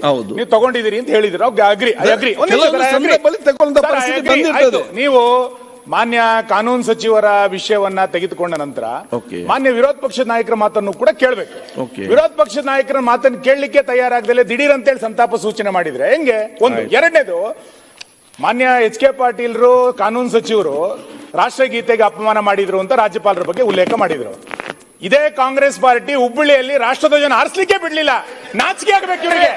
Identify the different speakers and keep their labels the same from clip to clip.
Speaker 1: ಹೌದು.
Speaker 2: ನೀವು ತಗೊಂಡಿದ್ದೀರಿ ಅಂತ ಹೇಳಿದ್ರು. Agree agree. ನೀವು ಮಾನ್ಯ ಕಾನೂನು ಸಚಿವರ ವಿಷಯವನ್ನ ತೆಗೆದುಕೊಂಡ ನಂತರ ಮಾನ್ಯ ವಿರೋಧ ಪಕ್ಷದ ನಾಯಕರ ಮಾತನ್ನು ಕೂಡ ಕೇಳಬೇಕು. ವಿರೋಧ ಪಕ್ಷದ ನಾಯಕರ ಮಾತನ್ನು ಕೇಳಲಿಕ್ಕೆ ತಯಾರಾಗದಲ್ಲೇ ದಿಢೀರ್ ಅಂತೇಳಿ ಸಂತಾಪ ಸೂಚನೆ ಮಾಡಿದ್ರೆ ಹೆಂಗೆ? ಒಂದು. ಎರಡನೇದು ಮಾನ್ಯ ಎಚ್ ಕೆ ಪಾಟೀಲ್ರು ಕಾನೂನು ಸಚಿವರು ರಾಷ್ಟ್ರಗೀತೆಗೆ ಅಪಮಾನ ಮಾಡಿದ್ರು ಅಂತ ರಾಜ್ಯಪಾಲರ ಬಗ್ಗೆ ಉಲ್ಲೇಖ ಮಾಡಿದ್ರು. ಇದೇ ಕಾಂಗ್ರೆಸ್ ಪಾರ್ಟಿ ಹುಬ್ಬಳ್ಳಿಯಲ್ಲಿ ರಾಷ್ಟ್ರಧ್ವಜನ ಆರಿಸಲಿಕ್ಕೆ ಬಿಡ್ಲಿಲ್ಲ. ನಾಚಿಕೆ ಆಗ್ಬೇಕು ಇವರಿಗೆ.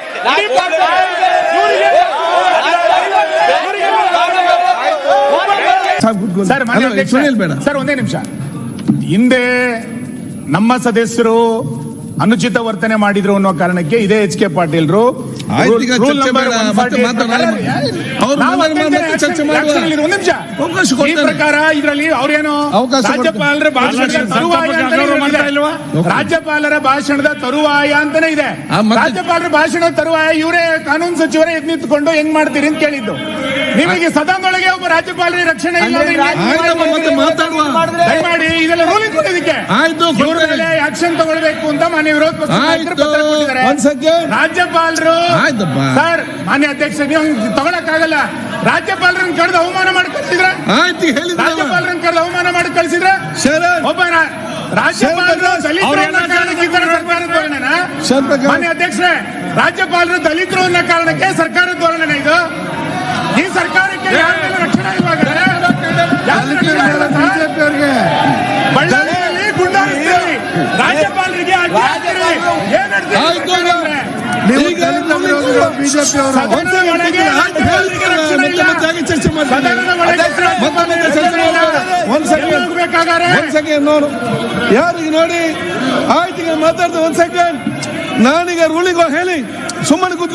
Speaker 2: ಸರ್ ಒಂದೇ ನಿಮಿಷ. ಹಿಂದೆ ನಮ್ಮ ಸದಸ್ಯರು ಅನುಚಿತ ವರ್ತನೆ ಮಾಡಿದ್ರು ಅನ್ನೋ ಕಾರಣಕ್ಕೆ ಇದೇ ಎಚ್ ಕೆ ಪಾಟೀಲ್ರು.
Speaker 3: ಆಯ್ತು, ಚರ್ಚೆ
Speaker 2: ನಂಬರ್
Speaker 3: ಬೇಡ,
Speaker 2: 148
Speaker 3: ಮತ್ತೆ ಮಾತನಾಡಿ. ಅವ್ರು
Speaker 2: ನಾವು
Speaker 3: ಮಾತನಾಡಿ,
Speaker 2: ಅತ್ಯಂತ
Speaker 3: ಮತ್ತೆ ಚರ್ಚೆ
Speaker 2: action-
Speaker 3: ಮಾಡುವ.
Speaker 2: action ಅಲ್ಲಿ ಒಂದು ನಿಮಿಷ.
Speaker 3: ಅವಕಾಶ
Speaker 2: ಈ ಪ್ರಕಾರ ಇದರಲ್ಲಿ ಅವ್ರೇನು ರಾಜ್ಯಪಾಲರ ಭಾಷಣದ ತರುವಾಯ ಅಂತಾನೆ ಇದೆ. ರಾಜ್ಯಪಾಲರ ಭಾಷಣದ ತರುವಾಯ ಅಂತಾನೆ ಇದೆ. ರಾಜ್ಯಪಾಲರ ಭಾಷಣದ ತರುವಾಯ ಇವರೇ ಕಾನೂನು ಸಚಿವರೇ ಎದ್ ನಿಂತ್ಕೊಂಡು ಹೆಂಗ್ ಮಾಡ್ತೀರಿ ಅಂತ ಕೇಳಿದ್ದು. ನಿಮಗೆ ಸದನದೊಳಗೆ ಒಬ್ಬ ರಾಜ್ಯಪಾಲರಿಗೆ ರಕ್ಷಣೆ ಇಲ್ಲ ದಯಮಾಡಿ ಇದೆಲ್ಲ ಕೊಡೋದಕ್ಕೆ
Speaker 3: ಆಯ್ತು.
Speaker 2: ಆಕ್ಷನ್ ತಗೊಳ್ಬೇಕು ಅಂತ ಮಾನ್ಯ ವಿರೋಧ. ರಾಜ್ಯಪಾಲರು. ಸರ್ ಮಾನ್ಯ ಅಧ್ಯಕ್ಷ ನೀವು ತಗೊಳಕ್ಕಾಗಲ್ಲ. ರಾಜ್ಯಪಾಲರನ್ನ ಕರೆದು ಅವಮಾನ ಮಾಡಿ ಕಳಿಸಿದ್ರ?
Speaker 3: ಆಯ್ತು ಹೇಳಿದ್ರೆ
Speaker 2: ರಾಜ್ಯಪಾಲರನ್ನ ಕರೆದು ಅವಮಾನ ಮಾಡಿ ಕಳಿಸಿದ್ರ?
Speaker 3: ಸರ್
Speaker 2: ಒಬ್ಬ ರಾಜ್ಯಪಾಲರು ದಲಿತರು ಮಾನ್ಯ ಅಧ್ಯಕ್ಷರೇ ರಾಜ್ಯಪಾಲರು ದಲಿತರು ಅನ್ನೋ ಕಾರಣಕ್ಕೆ ಸರ್ಕಾರದ ಧೋರಣೆ ಇದು? ಈ ಸರ್ಕಾರಕ್ಕೆ ಯಾರ ಇಲ್ವಾಗ
Speaker 3: ಬಳ್ಳಾರಿ ಅವರಿಗೆ ಒಂದ್ ಸೆಕೆಂಡ್ ನೋಡು ಯಾರಿಗೆ ನೋಡಿ ಆಯ್ತು ಮಾತಾಡ್ದು ಒಂದ್ ಸೆಕೆಂಡ್ ನಾನೀಗ ರೂಲಿಗೆ ಹೇಳಿ ಸುಮ್ಮನೆ ಕೂತ್ಕೊಂಡು